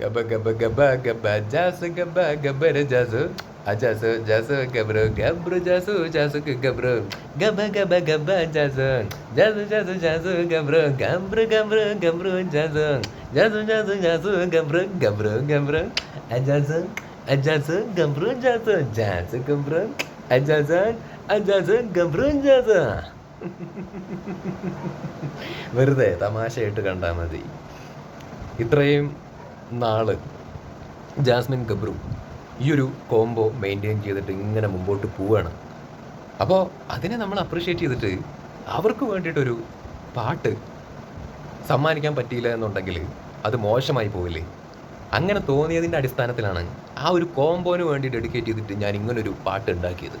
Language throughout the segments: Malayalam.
ഗബ ഗബ ഗബ ഗബ ജാസ് ഗബ ഗബര ജാസ്. അജാസു ജാസു ഗബ്രു ഗബ്രു ജാസു ജാസു ഗബ്രു. ഗബ ഗബ ഗബ ജാസു. ജാസു ജാസു ജാസു ഗബ്രു. ഗബ്രു ഗബ്രു ഗബ്രു ജാസു. ജാസു ജാസു ജാസു ഗബ്രു ഗബ്രു ഗബ്രു. അജാസു അജാസു ഗബ്രു ജാസു. ജാസു ഗബ്രു അജാസ് അജാസു ഗബ്രു ജാസു. വെറുതെ തമാശയായിട്ട് കണ്ടാൽ മതി. ഇത്രയും നാൾ ജാസ്മിൻ ഗബ്രു ഈ ഒരു കോംബോ മെയിന്റെയിൻ ചെയ്തിട്ട് ഇങ്ങനെ മുമ്പോട്ട് പോവുകയാണ് അപ്പോൾ അതിനെ നമ്മൾ അപ്രീഷിയേറ്റ് ചെയ്തിട്ട് അവർക്ക് വേണ്ടിയിട്ടൊരു പാട്ട് സമ്മാനിക്കാൻ പറ്റിയില്ല എന്നുണ്ടെങ്കിൽ അത് മോശമായി പോവില്ലേ? അങ്ങനെ തോന്നിയതിന്റെ അടിസ്ഥാനത്തിലാണ് ആ ഒരു കോംബോന് വേണ്ടി ഡെഡിക്കേറ്റ് ചെയ്തിട്ട് ഞാൻ ഇങ്ങനൊരു പാട്ട് ഉണ്ടാക്കിയത്.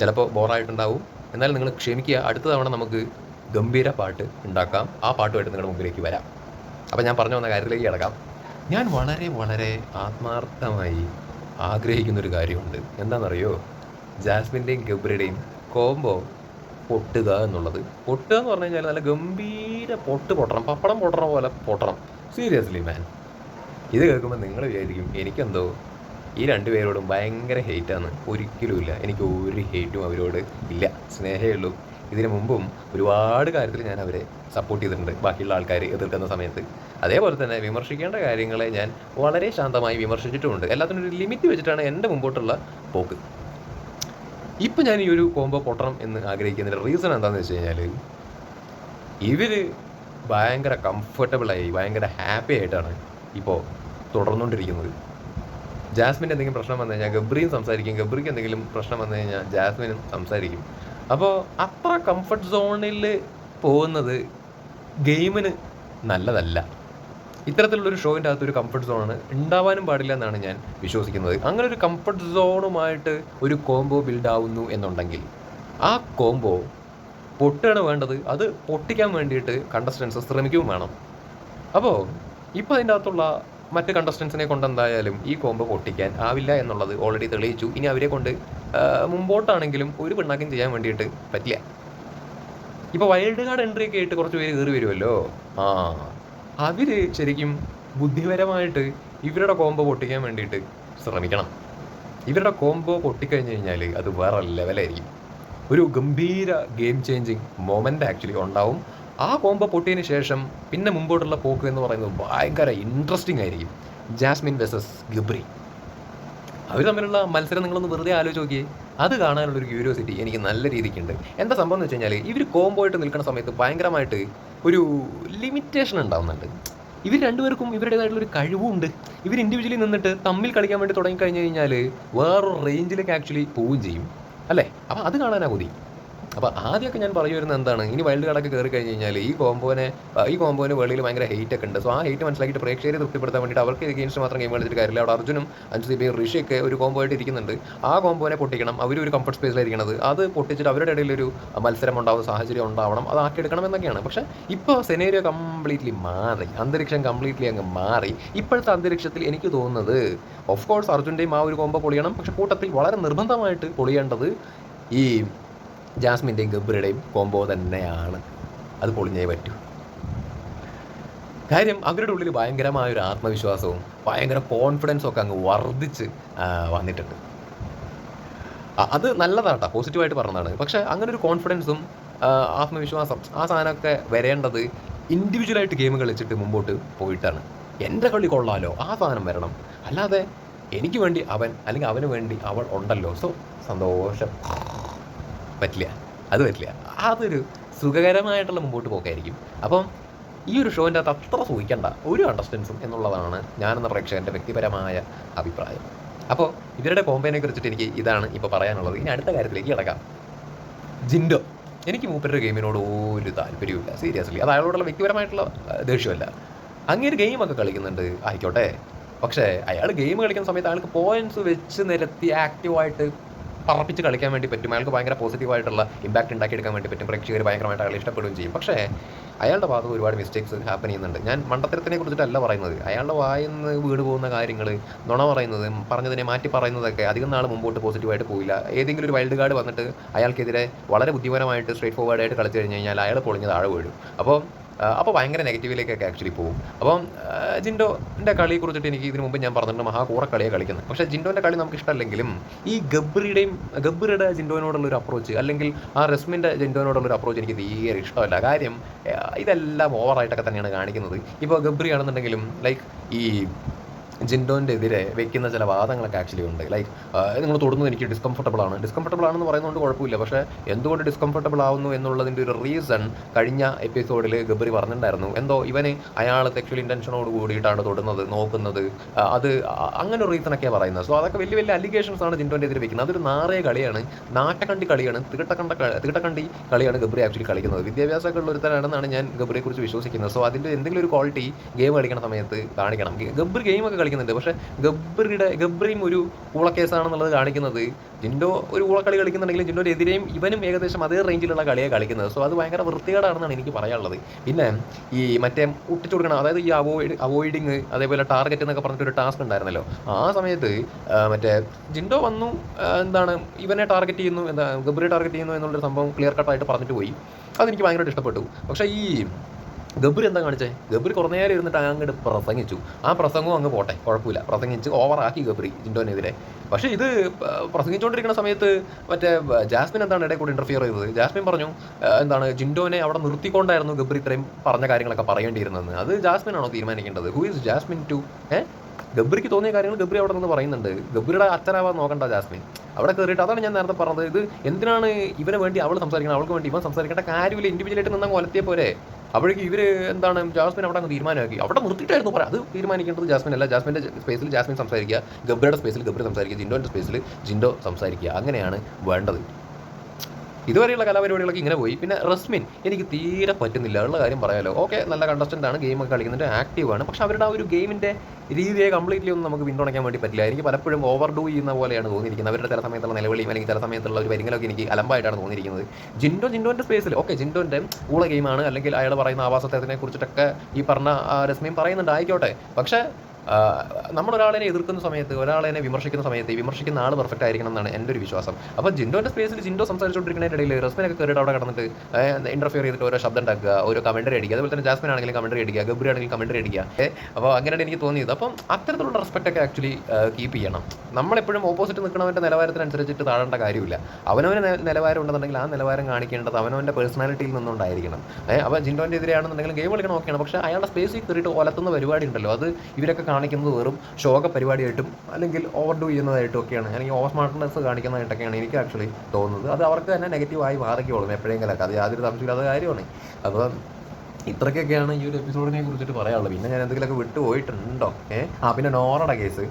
ചിലപ്പോൾ ബോറായിട്ടുണ്ടാവും. എന്നാൽ നിങ്ങൾ ക്ഷമിക്കുക അടുത്ത തവണ നമുക്ക് ഗംഭീര പാട്ട് ഉണ്ടാക്കാം. ആ പാട്ടുമായിട്ട് നിങ്ങളുടെ മുമ്പിലേക്ക് വരാം. അപ്പോൾ ഞാൻ പറഞ്ഞു വന്ന കാര്യത്തിലേക്ക് കിടക്കാം. ഞാൻ വളരെ വളരെ ആത്മാർത്ഥമായി ആഗ്രഹിക്കുന്ന ഒരു കാര്യമുണ്ട്. എന്താണെന്നറിയോ? ജാസ്മിന്റെയും ഗബ്രിയുടെയും കോംബോ പൊട്ടുക എന്നുള്ളത്. പൊട്ടുക എന്ന് പറഞ്ഞു കഴിഞ്ഞാൽ നല്ല ഗംഭീര പൊട്ട് പൊട്ടണം. പപ്പടം പൊട്ടണ പോലെ പൊട്ടണം. സീരിയസ്ലി മാൻ ഇത് കേൾക്കുമ്പോൾ നിങ്ങൾ വിചാരിക്കും എനിക്കെന്തോ ഈ രണ്ടുപേരോടും ഭയങ്കര ഹെയ്റ്റാണ് ഒരിക്കലുമില്ല എനിക്ക് ഒരു ഹെയ്റ്റും അവരോട് ഇല്ല. സ്നേഹമേ ഉള്ളൂ. ഇതിനു മുമ്പും ഒരുപാട് കാര്യത്തിൽ ഞാൻ അവരെ സപ്പോർട്ട് ചെയ്തിട്ടുണ്ട്. ബാക്കിയുള്ള ആൾക്കാർ എതിർക്കുന്ന സമയത്ത്. അതേപോലെ തന്നെ വിമർശിക്കേണ്ട കാര്യങ്ങളെ ഞാൻ വളരെ ശാന്തമായി വിമർശിച്ചിട്ടുമുണ്ട്. എല്ലാത്തിനും ഒരു ലിമിറ്റ് വെച്ചിട്ടാണ് എന്റെ മുമ്പോട്ടുള്ള പോക്ക്. ഇപ്പം ഞാൻ ഈ ഒരു കോംബോ പൊട്ടണം എന്ന് ആഗ്രഹിക്കുന്നതിന്റെ റീസൺ എന്താണെന്ന് വെച്ച് കഴിഞ്ഞാൽ ഇവർ ഭയങ്കര കംഫർട്ടബിളായി ഭയങ്കര ഹാപ്പി ആയിട്ടാണ് ഇപ്പോൾ തുടർന്നുകൊണ്ടിരിക്കുന്നത്. ജാസ്മിന്റെ എന്തെങ്കിലും പ്രശ്നം വന്നു കഴിഞ്ഞാൽ ഗബ്രിയും സംസാരിക്കും ഗബ്രിക്ക് എന്തെങ്കിലും പ്രശ്നം വന്നു കഴിഞ്ഞാൽ ജാസ്മിനും സംസാരിക്കും. അപ്പോൾ അത്ര കംഫർട്ട് സോണിൽ പോകുന്നത് ഗെയിമിന് നല്ലതല്ല. ഇത്തരത്തിലുള്ളൊരു ഷോയിന്റെ ഒരു കംഫർട്ട് സോണാണ് ഉണ്ടാവാനും പാടില്ല എന്നാണ് ഞാൻ വിശ്വസിക്കുന്നത്. അങ്ങനെ ഒരു കംഫർട്ട് സോണുമായിട്ട് ഒരു കോംബോ ബിൽഡ് ആവുന്നു എന്നുണ്ടെങ്കിൽ ആ കോംബോ പൊട്ടുകയാണ് വേണ്ടത്. അത് പൊട്ടിക്കാൻ വേണ്ടിയിട്ട് കണ്ടസ്റ്റൻസ് ശ്രമിക്കുകയും വേണം. അപ്പോൾ ഇപ്പോൾ അതിന്റെ അകത്തുള്ള മറ്റ് കണ്ടസ്റ്റൻസിനെ കൊണ്ട് എന്തായാലും ഈ കോംബോ പൊട്ടിക്കാൻ ആവില്ല എന്നുള്ളത് ഓൾറെഡി തെളിയിച്ചു. ഇനി അവരെ കൊണ്ട് മുമ്പോട്ടാണെങ്കിലും ഒരു പിണ്ണാക്കം ചെയ്യാൻ വേണ്ടിയിട്ട് പറ്റില്ല. ഇപ്പോൾ വൈൽഡ് കാർഡ് എൻട്രി ഒക്കെ ആയിട്ട് കുറച്ച് പേര് കയറി വരുമല്ലോ? ആ. അവർ ശരിക്കും ബുദ്ധിപരമായിട്ട് ഇവരുടെ കോംബോ പൊട്ടിക്കാൻ വേണ്ടിയിട്ട് ശ്രമിക്കണം. ഇവരുടെ കോംബോ പൊട്ടിക്കഴിഞ്ഞ് കഴിഞ്ഞാൽ അത് വേറെ ലെവലായിരിക്കും ഒരു ഗംഭീര ഗെയിം ചേഞ്ചിങ് മൊമെന്റ് ആക്ച്വലി ഉണ്ടാവും. ആ കോംബോ പൊട്ടിയതിന് ശേഷം പിന്നെ മുമ്പോട്ടുള്ള പോക്ക് എന്ന് പറയുന്നത് ഭയങ്കര ഇൻട്രസ്റ്റിംഗ് ആയിരിക്കും. Jasmine versus Gabri. അവർ തമ്മിലുള്ള മത്സരം നിങ്ങളൊന്ന് വെറുതെ ആലോചിച്ച് നോക്കിയേ. അത് കാണാനുള്ള ഒരു ക്യൂരിയോസിറ്റി എനിക്ക് നല്ല രീതിക്കുണ്ട്. എന്താ സംഭവം എന്ന് വെച്ച് കഴിഞ്ഞാൽ ഇവർ കോംബോ ആയിട്ട് നിൽക്കുന്ന സമയത്ത് ഭയങ്കരമായിട്ട് ഒരു ലിമിറ്റേഷൻ ഉണ്ടാവുന്നുണ്ട്. ഇവർ രണ്ടുപേർക്കും ഇവരുടേതായിട്ടുള്ള ഒരു കഴിവുണ്ട്. ഇവർ ഇൻഡിവിജ്വലി നിന്നിട്ട് തമ്മിൽ കളിക്കാൻ വേണ്ടി തുടങ്ങി കഴിഞ്ഞു കഴിഞ്ഞാൽ വേറൊരു റേഞ്ചിലേക്ക് ആക്ച്വലി പോവുകയും ചെയ്യും. അല്ലേ? അപ്പം അത് കാണാനാ കൊതി. അപ്പോൾ ആദ്യമൊക്കെ ഞാൻ പറഞ്ഞു വരുന്നത് എന്താണ്? ഇനി വൈൽഡ് കാർഡൊക്കെ കയറി കഴിഞ്ഞ് കഴിഞ്ഞാൽ ഈ കോമ്പോനെ ഈ കോമ്പോന് വെളിയിൽ ഭയങ്കര ഹെയ്റ്റ് ഒക്കെ ഉണ്ട്. സോ ആ ഹെയ്റ്റ് മനസ്സിലാക്കിയിട്ട് പ്രേക്ഷകരെ തൃപ്തിപ്പെടുത്താൻ വേണ്ടിയിട്ട് അവർക്ക് എഗെയിൻസ്റ്റ് മാത്രം ഗെയിം കളിച്ചിട്ട് കാര്യമില്ല. അവിടെ അർജുനും സിബിയും ഋഷിയൊക്കെ ഒരു കോമ്പോ ആയിട്ട് ഇരിക്കുന്നുണ്ട്. ആ കോമ്പോനെ പൊട്ടിക്കണം. അവർ ഒരു കംഫർട്ട് സ്പേസിലായിരിക്കണത് അത് പൊട്ടിച്ചിട്ട് അവരുടെ ഇടയിൽ ഒരു മത്സരം ഉണ്ടാവുന്ന സാഹചര്യം ഉണ്ടാവണം. അത് ആക്കിയെടുക്കണം എന്നൊക്കെയാണ്. പക്ഷേ ഇപ്പോൾ സെനേരിയോ കംപ്ലീറ്റ്ലി മാറി. അന്തരീക്ഷം കംപ്ലീറ്റ്ലി അങ്ങ് മാറി. ഇപ്പോഴത്തെ അന്തരീക്ഷത്തിൽ എനിക്ക് തോന്നുന്നത് ഓഫ് കോഴ്സ് അർജുന്റെയും ആ ഒരു കോമ്പോ പൊളിയണം. പക്ഷേ കൂട്ടത്തിൽ വളരെ നിർബന്ധമായിട്ട് പൊളിയേണ്ടത് ഈ ജാസ്മിന്റെയും ഗബ്രിയുടെയും കോംബോ തന്നെയാണ്. അത് പൊളിഞ്ഞേ പറ്റൂ. കാര്യം അവരുടെ ഉള്ളിൽ ഭയങ്കരമായ ഒരു ആത്മവിശ്വാസവും ഭയങ്കര കോൺഫിഡൻസും ഒക്കെ അങ്ങ് വർദ്ധിച്ച് വന്നിട്ടുണ്ട്. അത് നല്ലതാട്ടോ പോസിറ്റീവായിട്ട് പറഞ്ഞതാണ്. പക്ഷേ അങ്ങനെ ഒരു കോൺഫിഡൻസും ആത്മവിശ്വാസം ആ സാധനമൊക്കെ വരേണ്ടത് ഇൻഡിവിജ്വലായിട്ട് ഗെയിം കളിച്ചിട്ട് മുമ്പോട്ട് പോയിട്ടാണ്. എന്റെ കളി കൊള്ളാലോ ആ സാധനം വരണം. അല്ലാതെ എനിക്ക് വേണ്ടി അവൻ അല്ലെങ്കിൽ അവന് വേണ്ടി അവൾ ഉണ്ടല്ലോ. സോ സന്തോഷം. പറ്റില്ല. അത് പറ്റില്ല. അതൊരു സുഖകരമായിട്ടുള്ള മുമ്പോട്ട് പോക്കായിരിക്കും. അപ്പം ഈ ഒരു ഷോന്റെ അകത്ത് അത്ര സൂഹിക്കേണ്ട. ഒരു അണ്ടർസ്റ്റൻസും എന്നുള്ളതാണ് ഞാനെന്ന പ്രേക്ഷകന്റെ വ്യക്തിപരമായ അഭിപ്രായം. അപ്പോൾ ഇവരുടെ കോമ്പനിയെ കുറിച്ചിട്ട് എനിക്ക് ഇതാണ് ഇപ്പോൾ പറയാനുള്ളത്. ഇനി അടുത്ത കാര്യത്തിലേക്ക് കിടക്കാം. ജിൻഡോ. എനിക്ക് മൂപ്പരുടെ ഗെയിമിനോട് ഒരു താല്പര്യമില്ല സീരിയസ്ലി. അത് അയാളോടുള്ള വ്യക്തിപരമായിട്ടുള്ള ദേഷ്യമല്ല അങ്ങനെ ഗെയിമൊക്കെ കളിക്കുന്നുണ്ട്. ആയിക്കോട്ടെ. പക്ഷേ അയാൾ ഗെയിം കളിക്കുന്ന സമയത്ത് അയാൾക്ക് പോയിന്റ്സ് വെച്ച് നിരത്തി ആക്റ്റീവായിട്ട് പറപ്പിച്ച് കളിക്കാൻ വേണ്ടി പറ്റും. അയാൾക്ക് ഭയങ്കര പോസിറ്റീവായിട്ടുള്ള ഇമ്പാക്റ്റ് ഉണ്ടാക്കിയെടുക്കാൻ വേണ്ടി പറ്റും. പ്രേക്ഷകർ ഭയങ്കരമായിട്ട് അയാൾ ഇഷ്ടപ്പെടുകയും ചെയ്യും. പക്ഷേ അയാളുടെ ഭാഗത്ത് ഒരുപാട് മിസ്റ്റേക്സ് ഹാപ്പൻ ചെയ്യുന്നുണ്ട്. ഞാൻ മണ്ടത്തരത്തിനെ കുറിച്ചിട്ടല്ല പറയുന്നത്. അയാളുടെ വായിന്ന് വീട് പോകുന്ന കാര്യങ്ങൾ നുണ പറയുന്നത് പറഞ്ഞതിനെ മാറ്റി പറയുന്നതൊക്കെ അധികം നാൾ മുമ്പോട്ട് പോസിറ്റീവായിട്ട് പോയില്ല. ഏതെങ്കിലും ഒരു വൈൽഡ് കാർഡ് വന്നിട്ട് അയാൾക്കെതിരെ വളരെ ബുദ്ധിപരമായിട്ട് സ്ട്രേറ്റ് ഫോർവേഡായിട്ട് കളിച്ചു കഴിഞ്ഞ് കഴിഞ്ഞാൽ അയാൾ പൊളിഞ്ഞ് താഴെ വീഴും. അപ്പോൾ അപ്പോൾ ഭയങ്കര നെഗറ്റീവിലേക്കൊക്കെ ആക്ച്വലി പോകും. അപ്പം ജിൻഡോന്റെ കളിയെ കുറിച്ചിട്ട് എനിക്ക് ഇതിനു മുമ്പ് ഞാൻ പറഞ്ഞിട്ടുണ്ട് മഹാകൂറ കളിയെ കളിക്കുന്നത്. പക്ഷേ ജിൻഡോന്റെ കളി നമുക്ക് ഇഷ്ടമല്ലെങ്കിലും ഈ ഗബ്രിയുടെയും ഗബ്രിയുടെ ജിൻഡോനോടുള്ള ഒരു അപ്രോച്ച് അല്ലെങ്കിൽ ആ റെസ്മിന്റെ ജിൻഡോനോടുള്ള ഒരു അപ്രോച്ച് എനിക്ക് തീരെ ഇഷ്ടമല്ല. കാര്യം ഇതെല്ലാം ഓവറായിട്ടൊക്കെ തന്നെയാണ് കാണിക്കുന്നത്. ഇപ്പോൾ ഗബ്രി ആണെന്നുണ്ടെങ്കിലും ലൈക്ക് ഈ ജിൻഡോന്റെ എതിരെ വെക്കുന്ന ചില വാദങ്ങളൊക്കെ ആക്ച്വലി ഉണ്ട്. ലൈക്ക് നിങ്ങൾ തൊടുന്നത് എനിക്ക് ഡിസ്കംഫർട്ടബിൾ ആണ്. ഡിസ്കംഫർട്ടബിൾ ആണെന്ന് പറയുന്നതുകൊണ്ട് കുഴപ്പമില്ല. പക്ഷേ എന്തുകൊണ്ട് ഡിസ്കംഫർട്ടബിൾ ആവുന്നു എന്നുള്ളതിന്റെ ഒരു റീസൺ കഴിഞ്ഞ എപ്പിസോഡിൽ ഗബറി പറഞ്ഞിട്ടുണ്ടായിരുന്നു. എന്തോ ഇവന് അയാൾ സെക്ഷൽ ഇന്റൻഷനോട് കൂടിയിട്ടാണ് തൊടുന്നത് നോക്കുന്നത്. അത് അങ്ങനെ ഒരു റീസണൊക്കെയാണ് പറയുന്നത്. സോ അതൊക്കെ വലിയ വലിയ അലിഗേഷൻസ് ആണ് ജിൻഡോന്റെ എതിരെ വെക്കുന്നത്. അതൊരു നാറേ കളിയാണ് നാട്ടക്കണ്ടി കളിയാണ് തീട്ടക്കണ്ട തീട്ടക്കണ്ടി കളിയാണ് ഗബറി ആക്ച്വലി കളിക്കുന്നത്. വിദ്യാഭ്യാസമൊക്കെ ഉള്ള ഒരുത്തരാണെന്നാണ് ഞാൻ ഗബറിയെക്കുറിച്ച് കുറിച്ച് വിശ്വസിക്കുന്നത്. സോ അതിന്റെ എന്തെങ്കിലും ഒരു ക്വാളിറ്റി ഗെയിം കളിക്കുന്ന സമയത്ത് കാണിക്കണം. ഗ- ഗെയിം ഗെയിമൊക്കെ കളിക്കുന്നുണ്ട്. പക്ഷേ ഗബ്രിയുടെ ഗബ്രിയും ഒരു ഊളക്കേസാണെന്നുള്ളത് കാണിക്കുന്നത് ജിൻഡോ ഒരു ഊളക്കളി കളിക്കുന്നുണ്ടെങ്കിലും ജിൻഡോയുടെ എതിരെയും ഇവനും ഏകദേശം അതേ റേഞ്ചിലുള്ള കളിയാണ് കളിക്കുന്നത്. സോ അത് ഭയങ്കര വൃത്തികേടാണെന്നാണ് എനിക്ക് പറയാനുള്ളത്. പിന്നെ ഈ മറ്റേ ഒട്ടിച്ചു കൊടുക്കണം അതായത് ഈ അവോയ്ഡ് അവോയ്ഡിങ് അതേപോലെ ടാർഗറ്റ് എന്നൊക്കെ പറഞ്ഞിട്ട് ഒരു ടാസ്ക് ഉണ്ടായിരുന്നല്ലോ. ആ സമയത്ത് മറ്റേ ജിൻഡോ വന്നു എന്താണ് ഇവനെ ടാർഗറ്റ് ചെയ്യുന്നു എന്താ ഗബ്രി ടാർഗറ്റ് ചെയ്യുന്നു എന്നുള്ളൊരു സംഭവം ക്ലിയർ കട്ടായിട്ട് പറഞ്ഞിട്ട് പോയി. അതെനിക്ക് ഭയങ്കരമായിട്ട് ഇഷ്ടപ്പെട്ടു. പക്ഷേ ഈ ഗബ്രി എന്താ കാണിച്ചേ? ഗബ്രി കുറേ നേരം ഇരുന്നിട്ട് അങ്ങോട്ട് പ്രസംഗിച്ചു. ആ പ്രസംഗവും അങ്ങ് പോട്ടെ കുഴപ്പമില്ല. പ്രസംഗിച്ച് ഓവറാക്കി ഗബ്രി ജിൻഡോനെതിരെ. പക്ഷേ ഇത് പ്രസംഗിച്ചുകൊണ്ടിരിക്കുന്ന സമയത്ത് മറ്റേ ജാസ്മിൻ എന്താണ് ഇടയിൽ കൂടി ഇന്റർഫിയർ ചെയ്തത്? ജാസ്മിൻ പറഞ്ഞു എന്താണ് ജിൻഡോനെ അവിടെ നിർത്തിക്കൊണ്ടായിരുന്നു ഗബ്രി ഇത്രയും പറഞ്ഞ കാര്യങ്ങളൊക്കെ പറയേണ്ടിയിരുന്നത്. അത് ജാസ്മിൻ ആണോ തീരുമാനിക്കേണ്ടത്? ഹു ഇസ് ജാസ്മിൻ ടു ഏ? ഗബ്രിക്ക് തോന്നിയ കാര്യങ്ങൾ ഗബ്രി അവിടെ നിന്ന് പറയുന്നുണ്ട്. ഗബ്രിയുടെ അച്ഛനാവാൻ നോക്കണ്ട ജാസ്മിൻ. അവിടെ കയറിയിട്ട് അതാണ് ഞാൻ നേരത്തെ പറഞ്ഞത്. ഇത് എന്തിനാണ് ഇവന് വേണ്ടി അവൾ സംസാരിക്കണം അവൾക്ക് വേണ്ടി ഇവൻ സംസാരിക്കേണ്ട കാര്യമില്ല. ഇൻഡിവിജ്വലായിട്ട് നിന്നാൽ കൊലത്തിയ പോരെ. അപ്പോഴേക്ക് ഇവർ എന്താണ് ജാസ്മിൻ അവിടെ അങ്ങ് തീരുമാനമാക്കി. അവിടെ നിർത്തിയിട്ടായിരുന്നു പറയാം. അത് തീരുമാനിക്കേണ്ടത് ജാസ്മിൻ അല്ല. ജാസ്മിന്റെ സ്പേസിൽ ജാസ്മിൻ സംസാരിക്കുക. ഗബ്രിയുടെ സ്പേസിൽ ഗബ്രി സംസാരിക്കുക. ജിൻഡോന്റെ സ്പേസിൽ ജിൻഡോ സംസാരിക്കുക. അങ്ങനെയാണ് വേണ്ടത്. ഇതുവരെയുള്ള കലാപരിപാടികളൊക്കെ ഇങ്ങനെ പോയി. പിന്നെ റസ്മിൻ എനിക്ക് തീരെ പറ്റുന്നില്ല. ഉള്ള കാര്യം പറയാമല്ലോ ഓക്കെ നല്ല കണ്ടസ്റ്റന്റ് ആണ്. ഗെയിം ഒക്കെ കളിക്കുന്നുണ്ട്. ആണ്. പക്ഷെ അവരുടെ ആ ഒരു ഗെയിമിന്റെ രീതിയെ കംപ്ലീറ്റ്ലി ഒന്നും നമുക്ക് പിന്തുണയ്ക്കാൻ വേണ്ടി പറ്റില്ല. എനിക്ക് പലപ്പോഴും ഓവർ ഡൂ ചെയ്യുന്ന പോലെയാണ് തോന്നിയിരിക്കുന്നത്. അവരുടെ ചില സമയത്തുള്ള നിലവിളിയും അല്ലെങ്കിൽ ചില സമയത്തുള്ള ഒരു പരിങ്ങലൊക്കെ എനിക്ക് അലമ്പായിട്ടാണ് തോന്നിയിരിക്കുന്നത്. ജിൻഡോ ജിൻഡോന്റെ സ്പേസിൽ ഓക്കെ ജിൻഡോന്റെ ഊള ഗെയിമാണ് അല്ലെങ്കിൽ അയാൾ പറയുന്ന ആവാസത്തെ കുറിച്ചിട്ടൊക്കെ ഈ പറഞ്ഞ രസ്മിൻ പറയുന്നുണ്ട്. ആയിക്കോട്ടെ. പക്ഷേ ആ, നമ്മളൊരാളെ എതിർക്കുന്ന സമയത്ത് ഒരാളെ വിമർശിക്കുന്ന സമയത്ത് വിമർശിക്കുന്ന ആൾ പെർഫെക്റ്റ് ആയിരിക്കണം എന്നാണ് എന്റെ ഒരു വിശ്വാസം. അപ്പോൾ ജിൻഡോന്റെ സ്പേസിൽ ജിൻഡോ സംസാരിച്ചുകൊണ്ടിരിക്കുന്നതിന്റെ ഇടയിൽ റസ്മിനൊക്കെ കയറിയിട്ട് അവിടെ കടന്നിട്ട് ഇന്റർഫിയർ ചെയ്തിട്ട് ഓരോ ശബ്ദം ഉണ്ടാക്കുക ഓരോ കമന്ററി അടിക്കുക. അതുപോലെ തന്നെ ജാസ്മിൻ ആണെങ്കിലും കമന്ററി അടിക്കുക ഗബ്രി ആണെങ്കിലും കമന്ററി അടിക്കുക. അപ്പോൾ അങ്ങനെയാണ് എനിക്ക് തോന്നിയത്. അപ്പം അത്തരത്തിലുള്ള റെസ്പെക്റ്റ് ഒക്കെ ആക്ച്വലി കീപ്പ് ചെയ്യണം. നമ്മളെപ്പോഴും ഓപ്പോസിറ്റ് നിൽക്കുന്നവന്റെ നിലവാരത്തിനനുസരിച്ചിട്ട് താഴേണ്ട കാര്യമില്ല. അവനവന് നിലവാരം ഉണ്ടെന്നുണ്ടെങ്കിൽ ആ നിലവാരം കാണിക്കേണ്ടത് അവനവന്റെ പേഴ്സണാലിറ്റിയിൽ നിന്നുണ്ടായിരിക്കണം അപ്പോൾ ജിൻഡോന്റെ എതിരെയാണെന്നുണ്ടെങ്കിൽ ഗെയിം കളിക്കണം ഓക്കെയാണ് പക്ഷേ അയാളുടെ സ്പേസിൽ കയറിയിട്ട് ഒലത്തുന്ന പരിപാടി ഉണ്ടല്ലോ. അത് ഇവരൊക്കെ കാണിക്കുന്നത് വെറും ശോക പരിപാടിയായിട്ടും അല്ലെങ്കിൽ ഓവർ ഡു ചെയ്യുന്നതായിട്ടും ഒക്കെയാണ്. അല്ലെങ്കിൽ ഓവർ സ്മാർട്ട്നെസ് കാണിക്കുന്നതായിട്ടൊക്കെയാണ് എനിക്ക് ആക്ച്വലി തോന്നുന്നത്. അത് അവർക്ക് തന്നെ നെഗറ്റീവായി മാറിക്കോളും എപ്പോഴെങ്കിലൊക്കെ അത് യാതൊരു സംശയമില്ലാത്ത കാര്യമാണ്. അപ്പോൾ ഇത്രയ്ക്കൊക്കെയാണ് ഈ ഒരു എപ്പിസോഡിനെ കുറിച്ചിട്ട് പറയാനുള്ളത്. പിന്നെ ഞാൻ എന്തെങ്കിലുമൊക്കെ വിട്ടുപോയിട്ടുണ്ടോ? ഏഹ് ആ പിന്നെ നോറയുടെ കേസ്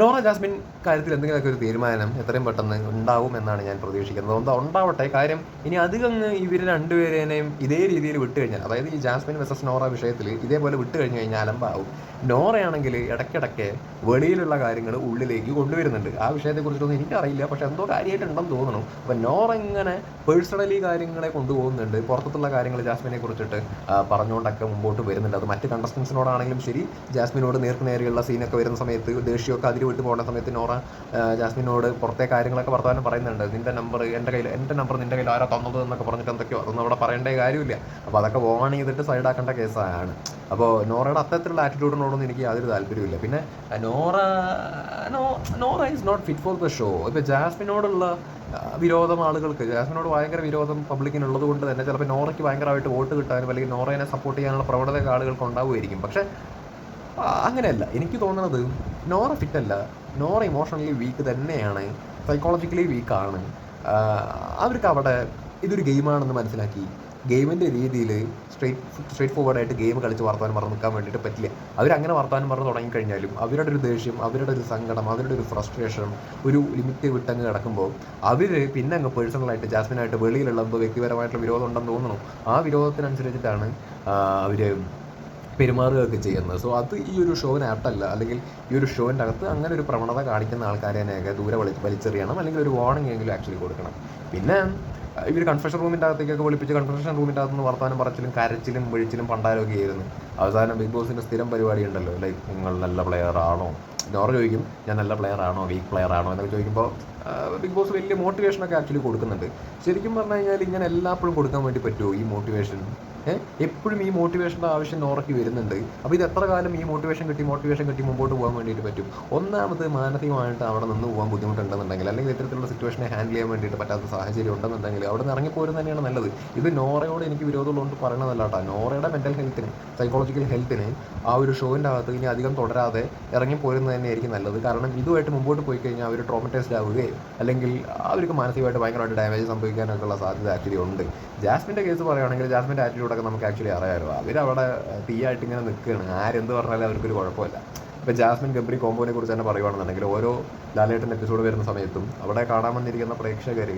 നോറ ജാസ്മിൻ കാര്യത്തിൽ എന്തെങ്കിലുമൊക്കെ ഒരു തീരുമാനം എത്രയും പെട്ടെന്ന് ഉണ്ടാവും എന്നാണ് ഞാൻ പ്രതീക്ഷിക്കുന്നത്. എന്താ ഉണ്ടാവട്ടെ. കാര്യം ഇനി അധികം ഇവർ രണ്ടുപേരേനെയും ഇതേ രീതിയിൽ വിട്ട് കഴിഞ്ഞാൽ അതായത് ഈ ജാസ്മിൻ വെസസ് നോറ വിഷയത്തിൽ ഇതേപോലെ വിട്ട് കഴിഞ്ഞ് കഴിഞ്ഞാൽ അലമ്പാവും നോറയാണെങ്കിൽ ഇടയ്ക്കിടയ്ക്ക് വെളിയിലുള്ള കാര്യങ്ങൾ ഉള്ളിലേക്ക് കൊണ്ടുവരുന്നുണ്ട്. ആ വിഷയത്തെക്കുറിച്ചൊന്നും എനിക്കറിയില്ല. പക്ഷേ എന്തോ കാര്യമായിട്ടുണ്ടെന്ന് തോന്നുന്നു. അപ്പം നോറ ഇങ്ങനെ പേഴ്സണലി കാര്യങ്ങളെ കൊണ്ടുപോകുന്നുണ്ട്. പുറത്തുള്ള കാര്യങ്ങൾ ജാസ്മിനെ കുറിച്ചിട്ട് പറഞ്ഞുകൊണ്ടൊക്കെ മുമ്പോട്ട് വരുന്നുണ്ട്. അത് മറ്റ് കണ്ടസ്റ്റൻസിനോടാണെങ്കിലും ശരി. ജാസ്മിനോട് നേർക്ക് നേരെയുള്ള സീനൊക്കെ വരുന്ന സമയത്ത് ദേഷ്യമൊക്കെ അതിൽ വിട്ട് പോകുന്ന സമയത്ത് നോറ ജാസ്മിനോട് പുറത്തെ കാര്യങ്ങളൊക്കെ വർത്തമാനം പറയുന്നുണ്ട്. നിന്റെ നമ്പർ എന്റെ കയ്യിൽ എന്റെ നമ്പർ നിന്റെ കയ്യിൽ ആരാ തന്നത് എന്നൊക്കെ പറഞ്ഞിട്ട് എന്തൊക്കെയോ അതൊന്നും അവിടെ പറയേണ്ട കാര്യമില്ല. അപ്പോൾ അതൊക്കെ വോൺ ചെയ്തിട്ട് സൈഡാക്കേണ്ട കേസാണ് അപ്പോൾ നോറയുടെ അത്തരത്തിലുള്ള ആറ്റിറ്റ്യൂഡിനോടൊന്നും എനിക്ക് യാതൊരു താല്പര്യമില്ല പിന്നെ Nora no Nora is not fit for the show ഇപ്പോൾ ജാസ്മിനോടുള്ള വിരോധം ആളുകൾക്ക് ജാസ്മിനോട് ഭയങ്കര വിരോധം പബ്ലിക്കിനുള്ളത് കൊണ്ട് തന്നെ ചിലപ്പോൾ നോറയ്ക്ക് ഭയങ്കരമായിട്ട് വോട്ട് കിട്ടാനും അല്ലെങ്കിൽ നോറയെ സപ്പോർട്ട് ചെയ്യാനുള്ള പ്രവണത ആളുകൾക്ക് ഉണ്ടാവുമായിരിക്കും. പക്ഷേ അങ്ങനെയല്ല. എനിക്ക് തോന്നുന്നത് നോറ ഫിറ്റല്ല നോറ ഇമോഷണലി വീക്ക് തന്നെയാണ്. സൈക്കോളജിക്കലി വീക്കാണ് അവർക്ക് അവിടെ ഇതൊരു ഗെയിമാണെന്ന് മനസ്സിലാക്കി. ഗെയിമിന്റെ രീതിയിൽ സ്ട്രേറ്റ് സ്ട്രേറ്റ് ഫോർവേഡായിട്ട് ഗെയിം കളിച്ച് വർത്താനം പറഞ്ഞ് നിൽക്കാൻ വേണ്ടിയിട്ട് പറ്റില്ല. അവരങ്ങനെ വർത്താനം പറഞ്ഞ് തുടങ്ങിക്കഴിഞ്ഞാലും അവരുടെ ഒരു ദേഷ്യം അവരുടെ ഒരു സങ്കടം അവരുടെ ഒരു ഫ്രസ്ട്രേഷൻ ഒരു ലിമിറ്റ് വിട്ടങ്ങ് കിടക്കുമ്പോൾ അവർ പിന്നെ അങ്ങ് പേഴ്സണലായിട്ട് ജാസ്മിനായിട്ട് വെളിയിലുള്ള വ്യക്തിപരമായിട്ടുള്ള വിരോധം ഉണ്ടെന്ന് തോന്നുന്നു. ആ വിരോധത്തിനനുസരിച്ചിട്ടാണ് അവർ പെരുമാറുകയൊക്കെ ചെയ്യുന്നത്. സോ അത് ഈ ഒരു ഷോവിന് ആപ്റ്റല്ല അല്ലെങ്കിൽ ഈ ഒരു ഷോവിന്റെ അകത്ത് അങ്ങനെ ഒരു പ്രവണത കാണിക്കുന്ന ആൾക്കാരെയൊക്കെ ദൂരെ വലി വലിച്ചെറിയണം. അല്ലെങ്കിൽ ഒരു വാർണിംഗ് എങ്കിലും ആക്ച്വലി കൊടുക്കണം. പിന്നെ ഇവർ കൺഫെഷൻ റൂമിന്റെ അകത്തേക്കൊക്കെ വിളിപ്പിച്ച് കൺഫെഷൻ റൂമിന്റെ അകത്ത് നിന്ന് വർത്താനം പറച്ചിലും കരച്ചിലും വിഴിച്ചിലും പണ്ടാരൊക്കെ ആയിരുന്നു. അവസാനം ബിഗ് ബോസിന്റെ സ്ഥിരം പരിപാടി ഉണ്ടല്ലോ ലൈക്ക് നിങ്ങൾ നല്ല പ്ലെയർ ആണോ? നോറ ചോദിക്കും ഞാൻ നല്ല പ്ലെയർ ആണോ? വീക്ക് പ്ലെയർ ആണോ? എന്നൊക്കെ ചോദിക്കുമ്പോൾ ബിഗ് ബോസ് വലിയ മോട്ടിവേഷൻ ഒക്കെ ആക്ച്വലി കൊടുക്കുന്നുണ്ട്. ശരിക്കും പറഞ്ഞു കഴിഞ്ഞാൽ ഇങ്ങനെ എല്ലാപ്പോഴും കൊടുക്കാൻ വേണ്ടി പറ്റുമോ ഈ മോട്ടിവേഷൻ എപ്പോഴും ഈ മോട്ടിവേഷന്റെ ആവശ്യം നോറയ്ക്ക് വരുന്നുണ്ട്. അപ്പോൾ ഇത് എത്ര കാലം ഈ മോട്ടിവേഷൻ കിട്ടി മോട്ടിവേഷൻ കിട്ടി മുമ്പോട്ട് പോകാൻ വേണ്ടിയിട്ട് പറ്റും? ഒന്നാമത് മാനസികമായിട്ട് അവിടെ നിന്ന് പോകാൻ ബുദ്ധിമുട്ടുണ്ടെന്നുണ്ടെങ്കിൽ അല്ലെങ്കിൽ ഇത്തരത്തിലുള്ള സിറ്റുവേഷനെ ഹാൻഡിൽ ചെയ്യാൻ വേണ്ടിയിട്ട് പറ്റാത്ത സാഹചര്യം ഉണ്ടെന്നുണ്ടെങ്കിൽ അവിടെ നിന്ന് ഇറങ്ങിപ്പോരുന്നത് തന്നെയാണ് നല്ലത്. ഇത് നോറയോട് എനിക്ക് വിരോധമുള്ളതുകൊണ്ട് പറയണതല്ല കേട്ടോ നോറയുടെ മെന്റൽ ഹെൽത്തിന് സൈക്കോളജിക്കൽ ഹെൽത്തിന് ആ ഒരു ഷോയിന്റെ അകത്ത് ഇനി അധികം തുടരാതെ ഇറങ്ങിപ്പോരുന്നത് തന്നെയായിരിക്കും നല്ലത്. കാരണം ഇതുമായിട്ട് മുമ്പോട്ട് പോയി കഴിഞ്ഞാൽ അവർ ട്രോമറ്റൈസ്ഡ് ആവുകയോ അല്ലെങ്കിൽ അവർക്ക് മാനസികമായിട്ട് ഭയങ്കരമായിട്ട് ഡാമേജ് സംഭവിക്കാനൊക്കെ ഉള്ള സാധ്യത ആക്ച്വലി ഉണ്ട്. ജാസ്മിന്റെ കേസ് പറയുകയാണെങ്കിൽ ജാസ്മിന്റെ ആറ്റിറ്റ്യൂഡൊക്കെ നമുക്ക് ആക്ച്വലി അറിയാമല്ലോ അവരവിടെ തീയായിട്ട് ഇങ്ങനെ നിൽക്കുകയാണ്. ആരെന്ത് പറഞ്ഞാലും അവർക്കൊരു കുഴപ്പമില്ല. ഇപ്പോൾ ജാസ്മിൻ ഗബ്രി കോമ്പോനെ കുറിച്ച് തന്നെ പറയുകയാണെന്നുണ്ടെങ്കിൽ ഓരോ ലാലേട്ടൻ എപ്പിസോഡ് വരുന്ന സമയത്തും അവിടെ കാണാൻ വന്നിരിക്കുന്ന പ്രേക്ഷകർ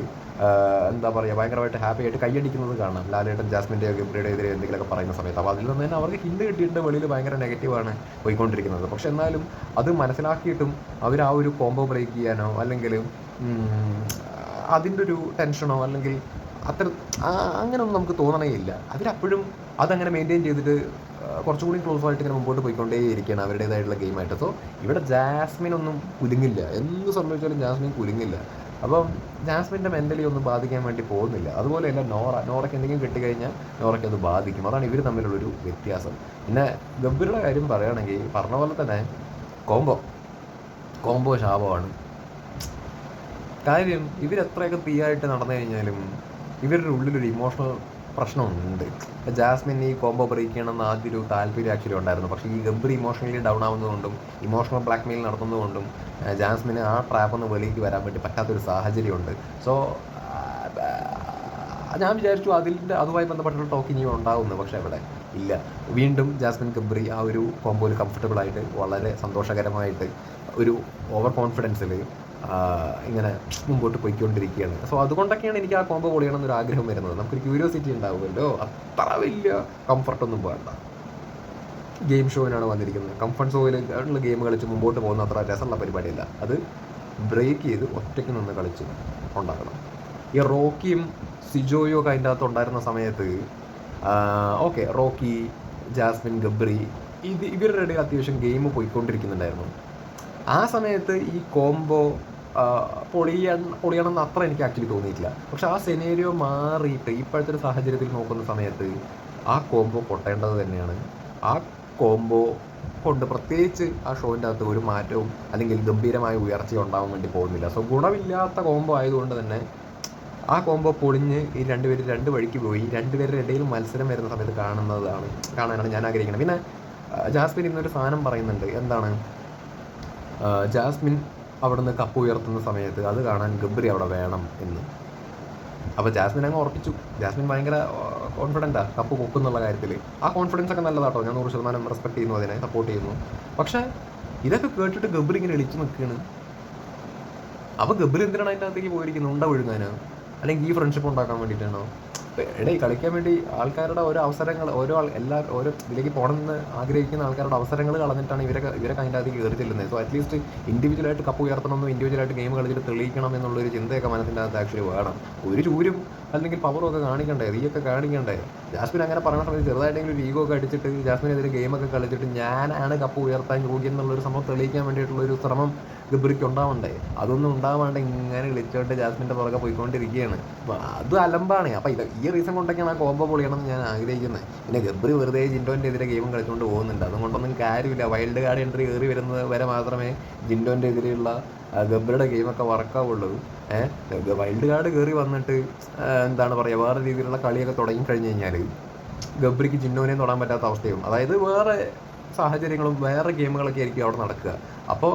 എന്താ പറയുക ഭയങ്കരമായിട്ട് ഹാപ്പി ആയിട്ട് കൈയടിക്കുന്നത് കാണാം. ലാലേട്ടൻ ജാസ്മിന്റെ ഗബ്രിയുടെ എതിരെ എന്തെങ്കിലുമൊക്കെ പറയുന്ന സമയത്ത്. അപ്പോൾ അതിൽ നിന്ന് തന്നെ അവർക്ക് ഹിന്ദി കിട്ടിയിട്ട് വെളിയിൽ ഭയങ്കര നെഗറ്റീവാണ് പോയിക്കൊണ്ടിരിക്കുന്നത്. പക്ഷെ എന്നാലും അത് മനസ്സിലാക്കിയിട്ടും അവർ ആ ഒരു കോമ്പോ ബ്രേക്ക് ചെയ്യാനോ അല്ലെങ്കിൽ അതിന്റെ ഒരു ടെൻഷനോ അല്ലെങ്കിൽ അത്ര അങ്ങനെയൊന്നും നമുക്ക് തോന്നണേ ഇല്ല അവരപ്പോഴും അതങ്ങനെ മെയിന്റെയിൻ ചെയ്തിട്ട് കുറച്ചുകൂടി ക്ലോസ് ആയിട്ട് ഇങ്ങനെ മുമ്പോട്ട് പോയിക്കൊണ്ടേ ഇരിക്കുകയാണ് അവരുടേതായിട്ടുള്ള ഗെയിമായിട്ട് സോ ഇവിടെ ജാസ്മിൻ ഒന്നും കുലുങ്ങില്ല. എന്ത് സംഭവിച്ചാലും ജാസ്മിൻ കുലുങ്ങില്ല. അപ്പം ജാസ്മിന്റെ മെന്റലി ഒന്നും ബാധിക്കാൻ വേണ്ടി പോകുന്നില്ല. അതുപോലെയല്ല നോറ നോറയ്ക്ക് എന്തെങ്കിലും കിട്ടിക്കഴിഞ്ഞാൽ നോറയ്ക്ക് അത് ബാധിക്കും. അതാണ് ഇവർ തമ്മിലുള്ളൊരു വ്യത്യാസം. പിന്നെ ഗംഭീരുടെ കാര്യം പറയുകയാണെങ്കിൽ പറഞ്ഞ പോലെ തന്നെ കോംബോ കോംബോ ശാപമാണ്. കാര്യം ഇവരെത്രയൊക്കെ തീയായിട്ട് നടന്നു കഴിഞ്ഞാലും ഇവരുടെ ഉള്ളിലൊരു ഇമോഷണൽ പ്രശ്നമുണ്ട്. ജാസ്മിൻ ഈ കോംബോ ബ്രേക്ക് ചെയ്യണമെന്ന് ആദ്യം ഒരു താല്പര്യം ആക്ച്വലി ഉണ്ടായിരുന്നു. പക്ഷേ ഈ ഗംഭീർ ഇമോഷണലി ഡൗൺ ആവുന്നതുകൊണ്ടും ഇമോഷണൽ ബ്ലാക്ക് മെയിൽ നടത്തുന്നതുകൊണ്ടും ജാസ്മിന് ആ ട്രാപ്പ് ഒന്ന് വെളിയിലേക്ക് വരാൻ വേണ്ടി പറ്റാത്തൊരു സാഹചര്യമുണ്ട്. സോ ഞാൻ വിചാരിച്ചു അതിന്റെ അതുമായി ബന്ധപ്പെട്ടുള്ള ടോക്ക് ഇനിയും ഉണ്ടാവുന്നു പക്ഷേ അവിടെ ഇല്ല. വീണ്ടും ജാസ്മിൻ ഗബ്രി ആ ഒരു കോമ്പോയിൽ കംഫർട്ടബിൾ ആയിട്ട് വളരെ സന്തോഷകരമായിട്ട് ഒരു ഓവർ കോൺഫിഡൻസിൽ ഇങ്ങനെ മുമ്പോട്ട് പോയിക്കൊണ്ടിരിക്കുകയാണ്. സോ അതുകൊണ്ടൊക്കെയാണ് എനിക്ക് ആ കോംബോ പൊളിയണം എന്നൊരു ആഗ്രഹം വരുന്നത്. നമുക്കൊരു ക്യൂരിയോസിറ്റി ഉണ്ടാവുമല്ലോ. അത്ര വലിയ കംഫർട്ടൊന്നും വേണ്ട. ഗെയിം ഷോയിനാണ് വന്നിരിക്കുന്നത്. കംഫർട്ട് സോയിലുള്ള ഗെയിം കളിച്ച് മുമ്പോട്ട് പോകുന്ന അത്ര രസമുള്ള പരിപാടിയല്ല. അത് ബ്രേക്ക് ചെയ്ത് ഒറ്റയ്ക്ക് നിന്ന് കളിച്ച് ഉണ്ടാക്കണം ഈ റോക്കിയും സിജോയും ഒക്കെ അതിന്റെ അകത്ത് ഉണ്ടായിരുന്ന സമയത്ത് ഓക്കെ റോക്കി ജാസ്മിൻ ഗബ്രി ഇത് ഇവരുടെ ഇടയിൽ അത്യാവശ്യം ഗെയിം പോയിക്കൊണ്ടിരിക്കുന്നുണ്ടായിരുന്നു. ആ സമയത്ത് ഈ കോംബോ പൊളിയൺ പൊളിയണമെന്ന് അത്ര എനിക്ക് ആക്ച്വലി തോന്നിയിട്ടില്ല. പക്ഷെ ആ സെനേരിയോ മാറിയിട്ട് ഇപ്പോഴത്തെ ഒരു സാഹചര്യത്തിൽ നോക്കുന്ന സമയത്ത് ആ കോംബോ പൊട്ടേണ്ടത് തന്നെയാണ്. ആ കോംബോ കൊണ്ട് പ്രത്യേകിച്ച് ആ ഷോയിന്റെ അകത്ത് ഒരു മാറ്റവും അല്ലെങ്കിൽ ഗംഭീരമായ ഉയർച്ചയും ഉണ്ടാവാൻ വേണ്ടി പോകുന്നില്ല. സോ ഗുണമില്ലാത്ത കോംബോ ആയതുകൊണ്ട് തന്നെ ആ കോംബോ പൊളിഞ്ഞ് ഈ രണ്ടുപേരും രണ്ട് വഴിക്ക് പോയി രണ്ടുപേരുടെ ഇടയിൽ മത്സരം വരുന്ന സമയത്ത് കാണുന്നതാണ് കാണാനാണ് ഞാൻ ആഗ്രഹിക്കുന്നത്. പിന്നെ ജാസ്മിൻ ഇന്നൊരു സാധനം പറയുന്നുണ്ട്. എന്താണ്? ജാസ്മിൻ അവിടെ നിന്ന് കപ്പ് ഉയർത്തുന്ന സമയത്ത് അത് കാണാൻ ഗബ്രി അവിടെ വേണം എന്ന്. അപ്പോൾ ജാസ്മിൻ അങ്ങ് ഉറപ്പിച്ചു. ജാസ്മിൻ ഭയങ്കര കോൺഫിഡന്റാണ് കപ്പ് പൊക്കുന്നുള്ള കാര്യത്തിൽ ആ കോൺഫിഡൻസ് ഒക്കെ നല്ലതാട്ടോ. ഞാൻ നൂറ് ശതമാനം റെസ്പെക്ട് ചെയ്യുന്നു അതിനെ സപ്പോർട്ട് ചെയ്യുന്നു. പക്ഷേ ഇതൊക്കെ കേട്ടിട്ട് ഗബ്രി ഇങ്ങനെ എളിച്ചു നിൽക്കുകയാണ് അപ്പോൾ ഗബ്രി എന്തിനാണ് അതിന്റെ അകത്തേക്ക് പോയിരിക്കുന്നത്? ഉണ്ട വിഴുങ്ങാനോ? അല്ലെങ്കിൽ ഈ ഫ്രണ്ട്ഷിപ്പ് ഉണ്ടാക്കാൻ വേണ്ടിയിട്ടാണോ? എടേ കളിക്കാൻ വേണ്ടി ആൾക്കാരുടെ ഓരോ അവസരങ്ങൾ ഓരോ എല്ലാ ഓരോ ഇതിലേക്ക് പോകണമെന്ന് ആഗ്രഹിക്കുന്ന ആൾക്കാരുടെ അവസരങ്ങൾ കളഞ്ഞിട്ടാണ് ഇവരൊക്കെ ഇവരൊക്കെ അതിന്റെ അകത്തേക്ക് കയറി ചെല്ലുന്നത് സോ അറ്റ്ലീസ്റ്റ് ഇൻഡിവിജ്വലായിട്ട് കപ്പ് ഉയർത്തണമെന്നും ഇൻഡിവിജ്വലായിട്ട് ഗെയിം കളിച്ചിട്ട് തെളിയിക്കണം എന്നുള്ളൊരു ചിന്തയൊക്കെ മനസ്സിന്റെ അകത്ത് ആക്ച്വലി വേണം. ഒരു ചൂരും അല്ലെങ്കിൽ പവറൊക്കെ കാണിക്കണ്ടേ? റീയൊക്കെ കാണിക്കണ്ടേ? ജാസ്മിൻ അങ്ങനെ പറയുന്ന സമയത്ത് ചെറുതായിട്ടെങ്കിലും ഒരു ഈഗോ ഒക്കെ അടിച്ചിട്ട് ജാസ്മിനെതിരെ ഗെയിമൊക്കെ കളിച്ചിട്ട് ഞാനാണ് കപ്പ് ഉയർത്താൻ യോഗ്യം എന്നുള്ളൊരു സംഭവം തെളിയിക്കാൻ വേണ്ടിയിട്ടുള്ള ഒരു ശ്രമം ഗബ്രിക്ക് ഉണ്ടാവണ്ടേ? അതൊന്നും ഉണ്ടാവാണ്ട് ഇങ്ങനെ വിളിച്ചോണ്ട് ജാസ്മിന്റെ പുറകെ പോയിക്കൊണ്ടിരിക്കുകയാണ്. അപ്പോൾ അത് അലമ്പാണ്. അപ്പോൾ ഇത് ഈ റീസൺ കൊണ്ടൊക്കെയാണ് ആ കോമ്പോ പൊളിയണമെന്ന് ഞാൻ ആഗ്രഹിക്കുന്നത്. പിന്നെ ഗബ്രി വെറുതെ ജിൻഡോന്റെ എതിരെ ഗെയിം കളിച്ചുകൊണ്ട് പോകുന്നുണ്ട്. അതുകൊണ്ടൊന്നും കാര്യമില്ല. വൈൽഡ് കാർഡ് എൻട്രി കയറി വരുന്നത് വരെ മാത്രമേ ജിൻഡോന്റെ എതിരെയുള്ള ആ, ഗബ്രിയുടെ ഗെയിമൊക്കെ വർക്കാവുള്ളൂ ഏഹ് വൈൽഡ് കാർഡ് കയറി വന്നിട്ട് എന്താണ് പറയുക വേറെ രീതിയിലുള്ള കളിയൊക്കെ തുടങ്ങി കഴിഞ്ഞ് കഴിഞ്ഞാൽ ഗബ്രിക്ക് ജിന്നോനെ തൊടാൻ പറ്റാത്ത അവസ്ഥയും അതായത് വേറെ സാഹചര്യങ്ങളും വേറെ ഗെയിമുകളൊക്കെ ആയിരിക്കും അവിടെ നടക്കുക. അപ്പോൾ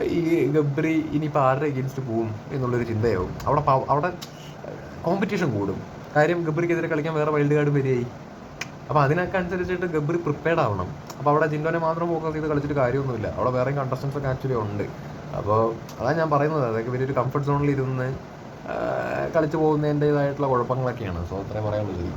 ഈ ഗബ്രി ഇനിയിപ്പോൾ ആരുടെ എഗെയിൻസ്റ്റ് പോവും എന്നുള്ളൊരു ചിന്തയാവും. അവിടെ അവിടെ കോമ്പറ്റീഷൻ കൂടും. കാര്യം ഗബ്രിക്കെതിരെ കളിക്കാൻ വേറെ വൈൽഡ് കാർഡ് വരികയായി. അപ്പോൾ അതിനൊക്കെ അനുസരിച്ചിട്ട് ഗബ്രി പ്രിപ്പയർഡ് ആവണം. അപ്പോൾ അവിടെ ജിന്നോനെ മാത്രം ഫോക്കസ് ചെയ്ത് കളിച്ചിട്ട് കാര്യമൊന്നുമില്ല. അവിടെ വേറെ കണ്ടസ്റ്റൻസ് ഒക്കെ ആക്ച്വലി ഉണ്ട്. അപ്പോൾ അതാണ് ഞാൻ പറയുന്നത്. അതൊക്കെ വലിയൊരു കംഫർട്ട് സോണിൽ ഇരുന്ന് കളിച്ചു പോകുന്നതിന്റെതായിട്ടുള്ള കുഴപ്പങ്ങളൊക്കെയാണ്. സോ അത്രേ പറയാനുള്ളൂ ശരി